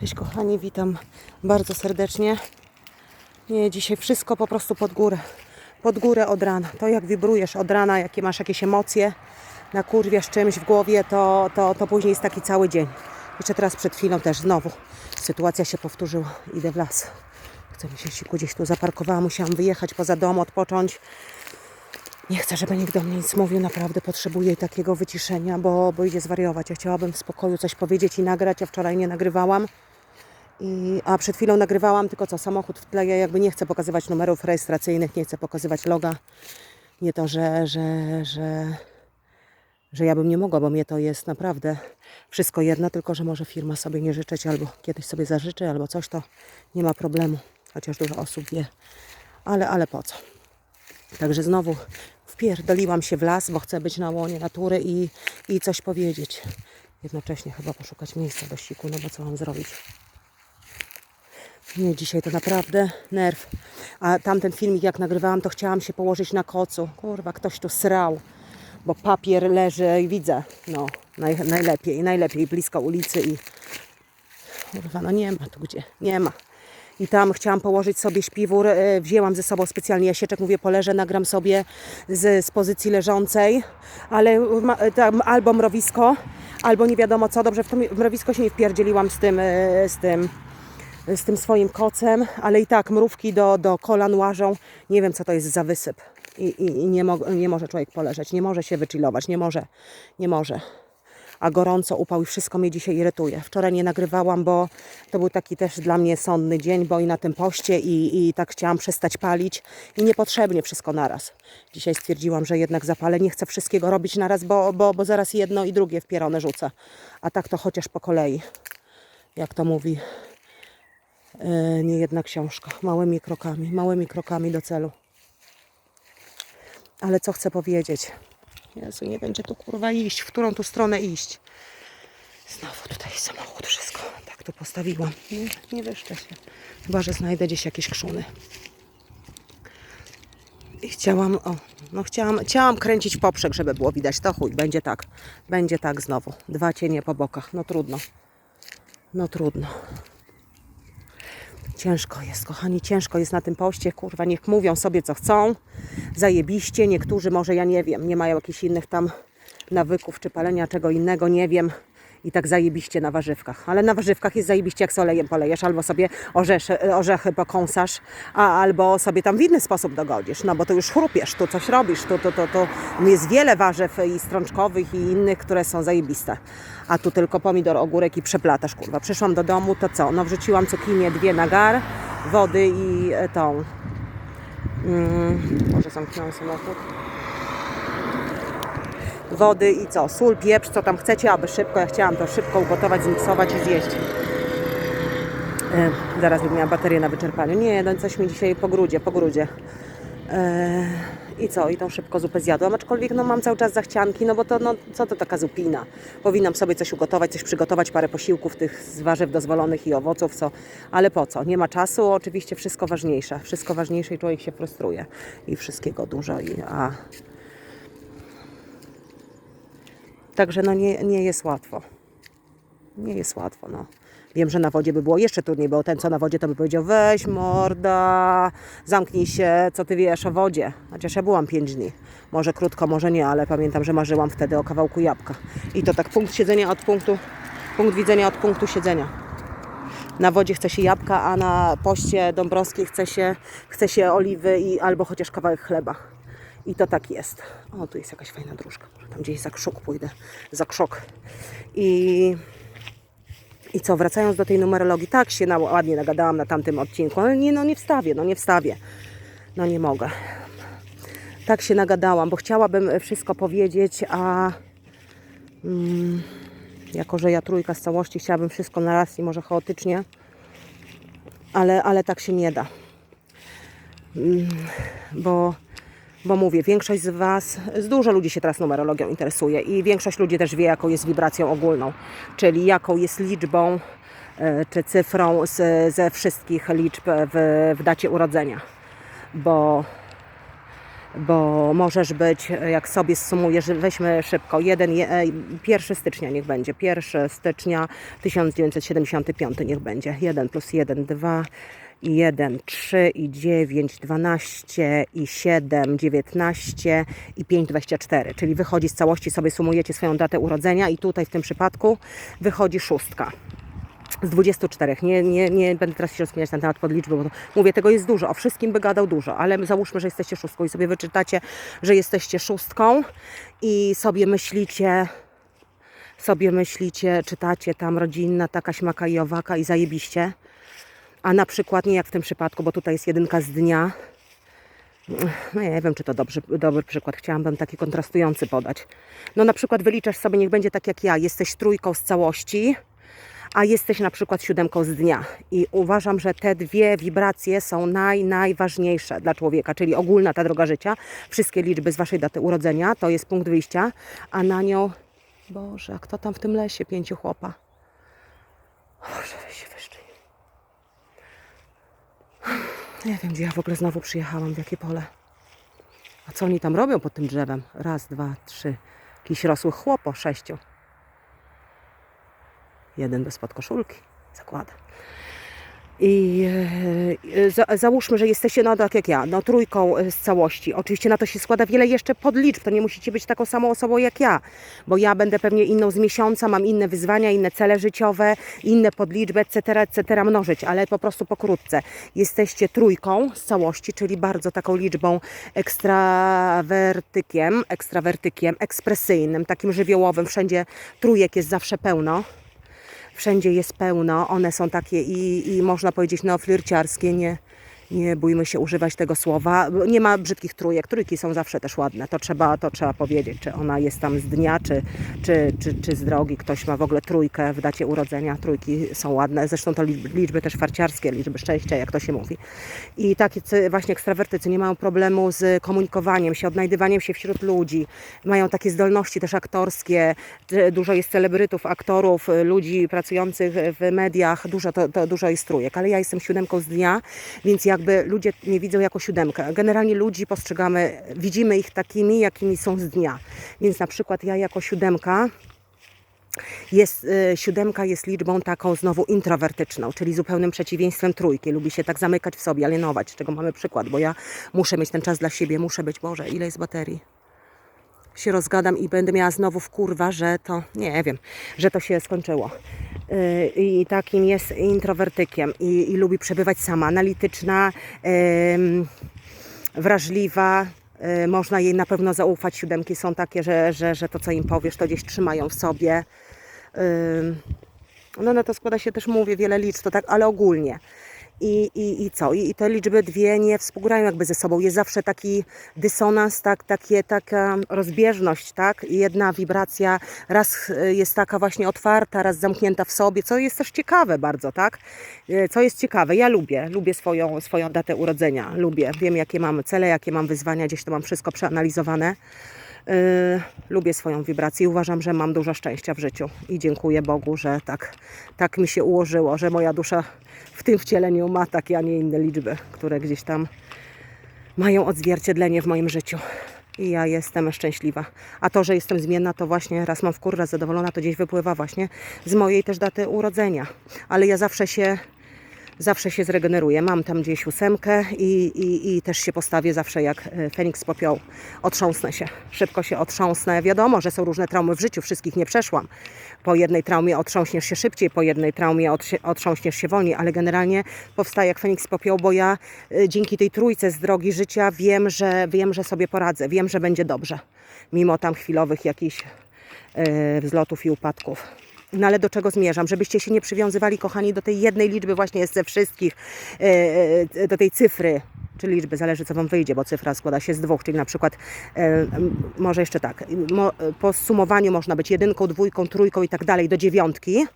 Cześć kochani, witam bardzo serdecznie. Nie, dzisiaj wszystko po prostu pod górę. Pod górę od rana. To jak wibrujesz od rana, jakie masz jakieś emocje, nakurwiasz czymś w głowie, to, to, to później jest taki cały dzień. Jeszcze teraz przed chwilą też znowu sytuacja się powtórzyła. Idę w las. Chcę mi się siku gdzieś tu zaparkowała, musiałam wyjechać poza dom, odpocząć. Nie chcę, żeby nikt do mnie nic mówił, naprawdę potrzebuję takiego wyciszenia, bo, bo idzie zwariować. Ja chciałabym w spokoju coś powiedzieć i nagrać, a wczoraj nie nagrywałam. I, a przed chwilą nagrywałam tylko co, samochód w tle, ja jakby nie chcę pokazywać numerów rejestracyjnych, nie chcę pokazywać loga. Nie to, że, że, że, że ja bym nie mogła, bo mnie to jest naprawdę wszystko jedno, tylko że może firma sobie nie życzyć, albo kiedyś sobie zażyczy, albo coś, to nie ma problemu. Chociaż dużo osób wie. Ale, ale po co? Także znowu wpierdoliłam się w las, bo chcę być na łonie natury i, i coś powiedzieć. Jednocześnie chyba poszukać miejsca do siku, no bo co mam zrobić? Nie, dzisiaj to naprawdę nerw. A tamten filmik jak nagrywałam, to chciałam się położyć na kocu. Kurwa, ktoś tu srał, bo papier leży i widzę. No, naj, najlepiej, najlepiej blisko ulicy i kurwa, no nie ma tu gdzie, nie ma. I tam chciałam położyć sobie śpiwór, e, wzięłam ze sobą specjalnie jasieczek, mówię poleżę, nagram sobie z, z pozycji leżącej, ale ma, tam albo mrowisko, albo nie wiadomo co, dobrze w to mrowisko się nie wpierdzieliłam z tym, e, z tym, z tym swoim kocem, ale i tak mrówki do, do kolan łażą, nie wiem co to jest za wysyp i, i, i nie, mo, nie może człowiek poleżeć, nie może się wychillować, nie może, nie może a gorąco, upał i wszystko mnie dzisiaj irytuje. Wczoraj nie nagrywałam, bo to był taki też dla mnie sonny dzień, bo i na tym poście i, i tak chciałam przestać palić i niepotrzebnie wszystko naraz. Dzisiaj stwierdziłam, że jednak zapalę. Nie chcę wszystkiego robić naraz, bo, bo, bo zaraz jedno i drugie w pieronę rzucę. A tak to chociaż po kolei. Jak to mówi nie jedna książka. Małymi krokami, małymi krokami do celu. Ale co chcę powiedzieć? Jezu, nie będzie tu kurwa iść, w którą tu stronę iść. Znowu tutaj samochód, wszystko. Tak tu postawiłam. Nie, nie wyszczę się. Chyba, że znajdę gdzieś jakieś krzuny. I chciałam, o, no chciałam, chciałam kręcić poprzek, żeby było widać. To chuj, będzie tak. Będzie tak znowu. Dwa cienie po bokach. No trudno. No trudno. Ciężko jest, kochani, ciężko jest na tym poście. Kurwa, niech mówią sobie co chcą. Zajebiście. Niektórzy może, ja nie wiem, nie mają jakichś innych tam nawyków czy palenia czego innego, nie wiem. I tak zajebiście na warzywkach. Ale na warzywkach jest zajebiście, jak z olejem polejesz, albo sobie orzeszy, orzechy pokąsasz, a albo sobie tam w inny sposób dogodzisz. No bo tu już chrupiesz, tu coś robisz, tu, tu, tu, tu jest wiele warzyw i strączkowych i innych, które są zajebiste. A tu tylko pomidor, ogórek i przeplatasz, kurwa. Przyszłam do domu, to co? No wrzuciłam cukinię, dwie na gar, wody i e, tą... Mm, może zamknąłem samochód wody i co? Sól, pieprz, co tam chcecie, aby szybko. Ja chciałam to szybko ugotować, zmiksować i zjeść. E, zaraz bym miała baterię na wyczerpaniu. Nie, no coś mi dzisiaj po grudzie, po grudzie. E, I co? I tą szybko zupę zjadłam, aczkolwiek no mam cały czas zachcianki, no bo to, no co to taka zupina? Powinnam sobie coś ugotować, coś przygotować, parę posiłków tych z warzyw dozwolonych i owoców, co, ale po co? Nie ma czasu, oczywiście wszystko ważniejsze. Wszystko ważniejsze i człowiek się frustruje. I wszystkiego dużo, i a Także no nie, nie jest łatwo. Nie jest łatwo, no. Wiem, że na wodzie by było jeszcze trudniej, bo ten, co na wodzie, to by powiedział weź morda, zamknij się, co ty wiesz o wodzie. Chociaż ja byłam pięć dni. Może krótko, może nie, ale pamiętam, że marzyłam wtedy o kawałku jabłka. I to tak punkt siedzenia od punktu, punkt widzenia od punktu siedzenia. Na wodzie chce się jabłka, a na poście dąbrowskiej chce się, chce się oliwy i albo chociaż kawałek chleba. I to tak jest. O, tu jest jakaś fajna dróżka. Może tam gdzieś za krzuk pójdę. Za krzok. I, I co, wracając do tej numerologii, tak się ładnie nagadałam na tamtym odcinku, ale nie, no nie wstawię, no nie wstawię. No nie mogę. Tak się nagadałam, bo chciałabym wszystko powiedzieć, a mm, jako, że ja trójka z całości, chciałabym wszystko na raz i może chaotycznie, ale, ale tak się nie da. Mm, bo bo mówię, większość z Was, z dużo ludzi się teraz numerologią interesuje i większość ludzi też wie, jaką jest wibracją ogólną, czyli jaką jest liczbą e, czy cyfrą z, ze wszystkich liczb w, w dacie urodzenia. Bo bo możesz być, jak sobie sumujesz, weźmy szybko, jeden, je- e, 1 stycznia niech będzie, 1 stycznia 1975 niech będzie, 1 plus 1, 2 i 1, 3 i 9, 12 i 7, 19 i 5, 24, czyli wychodzi z całości, sobie sumujecie swoją datę urodzenia i tutaj w tym przypadku wychodzi szóstka z 24. Nie, nie, nie będę teraz się rozpinać na temat podliczby, bo mówię, tego jest dużo. O wszystkim by gadał dużo, ale załóżmy, że jesteście szóstką i sobie wyczytacie, że jesteście szóstką i sobie myślicie, sobie myślicie, czytacie tam rodzinna, taka śmaka i owaka i zajebiście. A na przykład nie jak w tym przypadku, bo tutaj jest jedynka z dnia. No nie wiem, czy to dobry, dobry przykład. Chciałabym taki kontrastujący podać. No na przykład wyliczasz sobie, niech będzie tak jak ja. Jesteś trójką z całości, a jesteś na przykład siódemką z dnia. I uważam, że te dwie wibracje są naj, najważniejsze dla człowieka, czyli ogólna ta droga życia, wszystkie liczby z waszej daty urodzenia, to jest punkt wyjścia, a na nią, Boże, a kto tam w tym lesie, pięciu chłopa? Boże, weź się Nie wiem, gdzie ja w ogóle znowu przyjechałam, w jakie pole. A co oni tam robią pod tym drzewem? Raz, dwa, trzy. Jakiś rosły chłopo, sześciu. Jeden bez podkoszulki zakłada. I e, za, załóżmy, że jesteście, no tak jak ja, no trójką e, z całości. Oczywiście na to się składa wiele jeszcze podliczb. To nie musicie być taką samą osobą jak ja, bo ja będę pewnie inną z miesiąca, mam inne wyzwania, inne cele życiowe, inne podliczby, etc., etc. mnożyć, ale po prostu pokrótce. Jesteście trójką z całości, czyli bardzo taką liczbą ekstrawertykiem, ekstrawertykiem, ekspresyjnym, takim żywiołowym. Wszędzie trójek jest zawsze pełno wszędzie jest pełno, one są takie i, i można powiedzieć no flirciarskie, nie, nie bójmy się używać tego słowa. Nie ma brzydkich trójek, trójki są zawsze też ładne, to trzeba, to trzeba powiedzieć, czy ona jest tam z dnia, czy, czy, czy, czy z drogi, ktoś ma w ogóle trójkę w dacie urodzenia, trójki są ładne, zresztą to liczby, też farciarskie, liczby szczęścia, jak to się mówi. I takie właśnie ekstrawertycy nie mają problemu z komunikowaniem się, odnajdywaniem się wśród ludzi, mają takie zdolności też aktorskie, dużo jest celebrytów, aktorów, ludzi pracujących w mediach, dużo, to, to dużo jest trójek, ale ja jestem siódemką z dnia, więc jakby ludzie nie widzą jako siódemkę. Generalnie ludzi postrzegamy, widzimy ich takimi, jakimi są z dnia. Więc na przykład ja jako siódemka jest, y, siódemka jest liczbą taką znowu introwertyczną, czyli zupełnym przeciwieństwem trójki. Lubi się tak zamykać w sobie, alienować, z czego mamy przykład, bo ja muszę mieć ten czas dla siebie, muszę być, Boże, ile jest baterii? Się rozgadam i będę miała znowu w kurwa, że to, nie wiem, że to się skończyło. Yy, I takim jest introwertykiem i, i lubi przebywać sama, analityczna, ym, wrażliwa, yy, można jej na pewno zaufać. Siódemki są takie, że, że, że to, co im powiesz, to gdzieś trzymają w sobie. No, no to składa się też, mówię, wiele liczb, to tak, ale ogólnie. I, i, I co? I, I te liczby dwie nie współgrają jakby ze sobą. Jest zawsze taki dysonans, tak, takie, taka rozbieżność, tak? Jedna wibracja raz y, jest taka właśnie otwarta, raz zamknięta w sobie, co jest też ciekawe bardzo, tak? Y, Co jest ciekawe, ja lubię, lubię swoją, swoją datę urodzenia, lubię. Wiem, jakie mam cele, jakie mam wyzwania, gdzieś to mam wszystko przeanalizowane. Yy, lubię swoją wibrację i uważam, że mam dużo szczęścia w życiu i dziękuję Bogu, że tak, tak mi się ułożyło, że moja dusza w tym wcieleniu ma takie, a nie inne liczby, które gdzieś tam mają odzwierciedlenie w moim życiu. I ja jestem szczęśliwa. A to, że jestem zmienna, to właśnie raz mam w kur, raz zadowolona, to gdzieś wypływa właśnie z mojej też daty urodzenia. Ale ja zawsze się zawsze się zregeneruję. Mam tam gdzieś ósemkę i, i, i też się postawię zawsze jak e, Feniks z. Otrząsnę się, szybko się otrząsnę. Wiadomo, że są różne traumy w życiu, wszystkich nie przeszłam. Po jednej traumie otrząśniesz się szybciej, po jednej traumie otrząśniesz się wolniej, ale generalnie powstaję jak Feniks z bo ja e, dzięki tej trójce z drogi życia wiem, że wiem, że sobie poradzę, wiem, że będzie dobrze. Mimo tam chwilowych jakichś e, wzlotów i upadków. No ale do czego zmierzam? Żebyście się nie przywiązywali, kochani, do tej jednej liczby właśnie ze wszystkich, e, e, do tej cyfry, czy liczby, zależy co Wam wyjdzie, bo cyfra składa się z dwóch, czyli na przykład, e, może jeszcze tak, mo, po sumowaniu można być jedynką, dwójką, trójką i tak dalej do dziewiątki.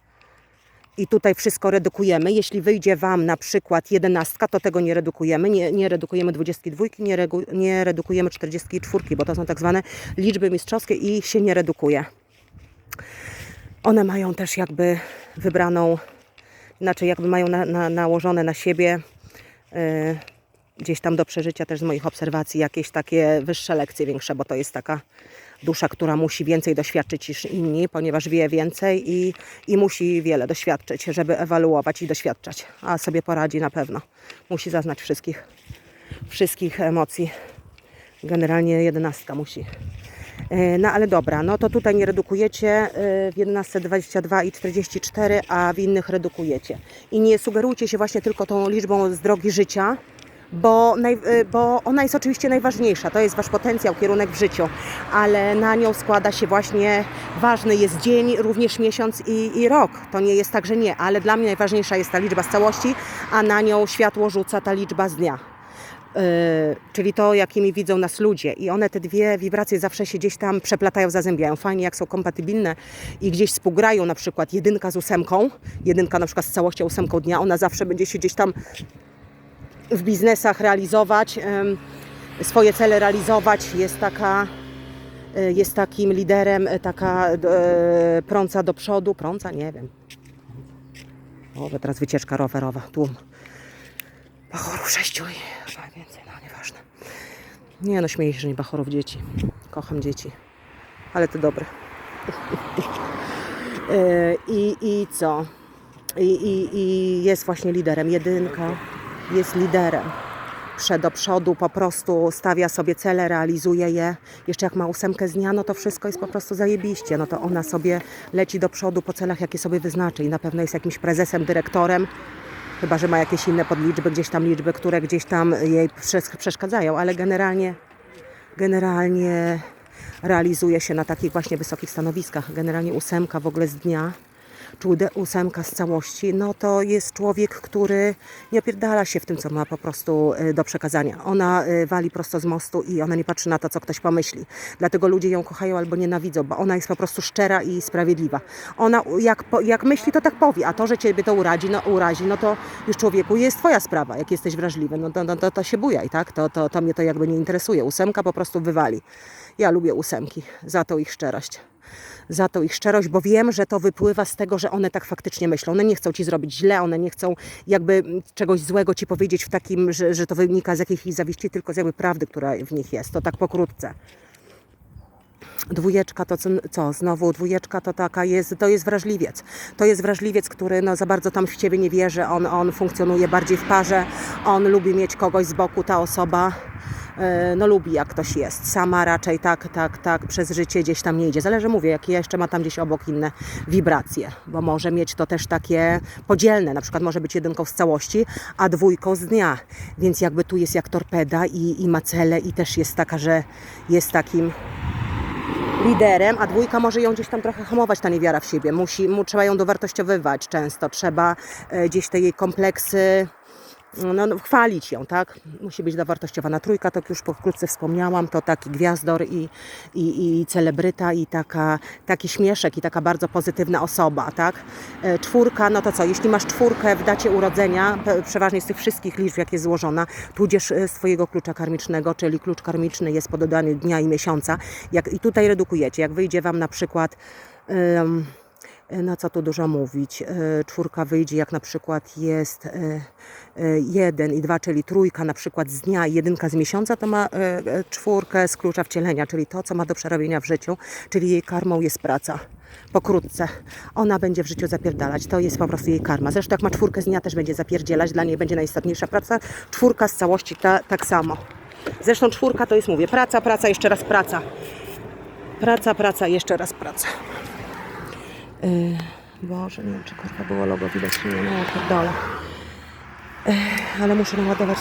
I tutaj wszystko redukujemy. Jeśli wyjdzie Wam na przykład jedenastka, to tego nie redukujemy. Nie, nie redukujemy 22, nie, regu, nie redukujemy 44, bo to są tak zwane liczby mistrzowskie i się nie redukuje. One mają też jakby wybraną, znaczy jakby mają na, na, nałożone na siebie yy, gdzieś tam do przeżycia też z moich obserwacji jakieś takie wyższe lekcje większe, bo to jest taka dusza, która musi więcej doświadczyć niż inni, ponieważ wie więcej i, i musi wiele doświadczyć, żeby ewaluować i doświadczać. A sobie poradzi na pewno. Musi zaznać wszystkich, wszystkich emocji. Generalnie jedenastka musi. E, No ale dobra, no to tutaj nie redukujecie e, w 11, 22 i 44, a w innych redukujecie. I nie sugerujcie się właśnie tylko tą liczbą z drogi życia, bo, naj, e, bo ona jest oczywiście najważniejsza. To jest wasz potencjał, kierunek w życiu, ale na nią składa się właśnie ważny jest dzień, również miesiąc i, i rok. To nie jest tak, że nie, ale dla mnie najważniejsza jest ta liczba z całości, a na nią światło rzuca ta liczba z dnia. Yy, czyli to, jakimi widzą nas ludzie. I one, te dwie wibracje zawsze się gdzieś tam przeplatają, zazębiają. Fajnie, jak są kompatybilne i gdzieś współgrają, na przykład jedynka z ósemką, jedynka na przykład z całością ósemką dnia, ona zawsze będzie się gdzieś tam w biznesach realizować, swoje cele realizować. Jest taka, e, jest takim liderem, e, taka e, prąca do przodu, prąca, nie wiem. O, teraz wycieczka rowerowa, tłum. Bachorów sześciu i chyba więcej, no nieważne. Nie no, śmieję się, że nie Bachorów dzieci. Kocham dzieci. Ale to dobre. I, I co? I, i, I jest właśnie liderem. Jedynka jest liderem. Przed do przodu po prostu stawia sobie cele, realizuje je. Jeszcze jak ma ósemkę z dnia, no to wszystko jest po prostu zajebiście. No to ona sobie leci do przodu po celach, jakie sobie wyznaczy i na pewno jest jakimś prezesem, dyrektorem. Chyba, że ma jakieś inne podliczby, gdzieś tam liczby, które gdzieś tam jej przes- przeszkadzają, ale generalnie, generalnie realizuje się na takich właśnie wysokich stanowiskach. Generalnie ósemka w ogóle z dnia, czy ósemka z całości, no to jest człowiek, który nie opierdala się w tym, co ma po prostu y, do przekazania. Ona y, wali prosto z mostu i ona nie patrzy na to, co ktoś pomyśli. Dlatego ludzie ją kochają albo nienawidzą, bo ona jest po prostu szczera i sprawiedliwa. Ona jak, jak myśli, to tak powie, a to, że ciebie to uradzi, no, urazi, no to już człowieku jest twoja sprawa, jak jesteś wrażliwy, no to, no, to, to się bujaj, tak? To, to, to mnie to jakby nie interesuje. Ósemka po prostu wywali. Ja lubię ósemki, za to ich szczerość za tą ich szczerość, bo wiem, że to wypływa z tego, że one tak faktycznie myślą. One nie chcą ci zrobić źle, one nie chcą jakby czegoś złego ci powiedzieć w takim, że, że to wynika z jakiejś zawiści, tylko z jakby prawdy, która w nich jest. To tak pokrótce. Dwójeczka to co? Znowu dwójeczka to taka jest, to jest wrażliwiec. To jest wrażliwiec, który no, za bardzo tam w ciebie nie wierzy. On, on funkcjonuje bardziej w parze. On lubi mieć kogoś z boku, ta osoba no lubi jak ktoś jest. Sama raczej tak, tak, tak przez życie gdzieś tam nie idzie. Zależy, mówię, jakie jeszcze ma tam gdzieś obok inne wibracje, bo może mieć to też takie podzielne, na przykład może być jedynką z całości, a dwójką z dnia, więc jakby tu jest jak torpeda i, i ma cele i też jest taka, że jest takim liderem, a dwójka może ją gdzieś tam trochę hamować, ta niewiara w siebie. Musi, mu, trzeba ją dowartościowywać często, trzeba e, gdzieś te jej kompleksy no, no, chwalić ją, tak? Musi być dowartościowana. Trójka, to już pokrótce wspomniałam, to taki gwiazdor i, i, i celebryta i taka, taki śmieszek i taka bardzo pozytywna osoba, tak? E, Czwórka, no to co, jeśli masz czwórkę w dacie urodzenia, przeważnie z tych wszystkich liczb, jak jest złożona, tudzież e, z Twojego klucza karmicznego, czyli klucz karmiczny jest po dodaniu dnia i miesiąca, jak, i tutaj redukujecie, jak wyjdzie Wam na przykład... na co tu dużo mówić. E, Czwórka wyjdzie, jak na przykład jest e, e, jeden i dwa, czyli trójka na przykład z dnia i jedynka z miesiąca, to ma czwórkę z klucza wcielenia, czyli to, co ma do przerobienia w życiu, czyli jej karmą jest praca. Pokrótce. Ona będzie w życiu zapierdalać. To jest po prostu jej karma. Zresztą jak ma czwórkę z dnia, też będzie zapierdzielać. Dla niej będzie najistotniejsza praca. Czwórka z całości ta, tak samo. Zresztą czwórka to jest, mówię, praca, praca, jeszcze raz praca. Praca, praca, jeszcze raz praca. Yy, Boże, nie wiem, czy kurwa było logo widać, nie, no ja pierdolę. Yy, ale muszę naładować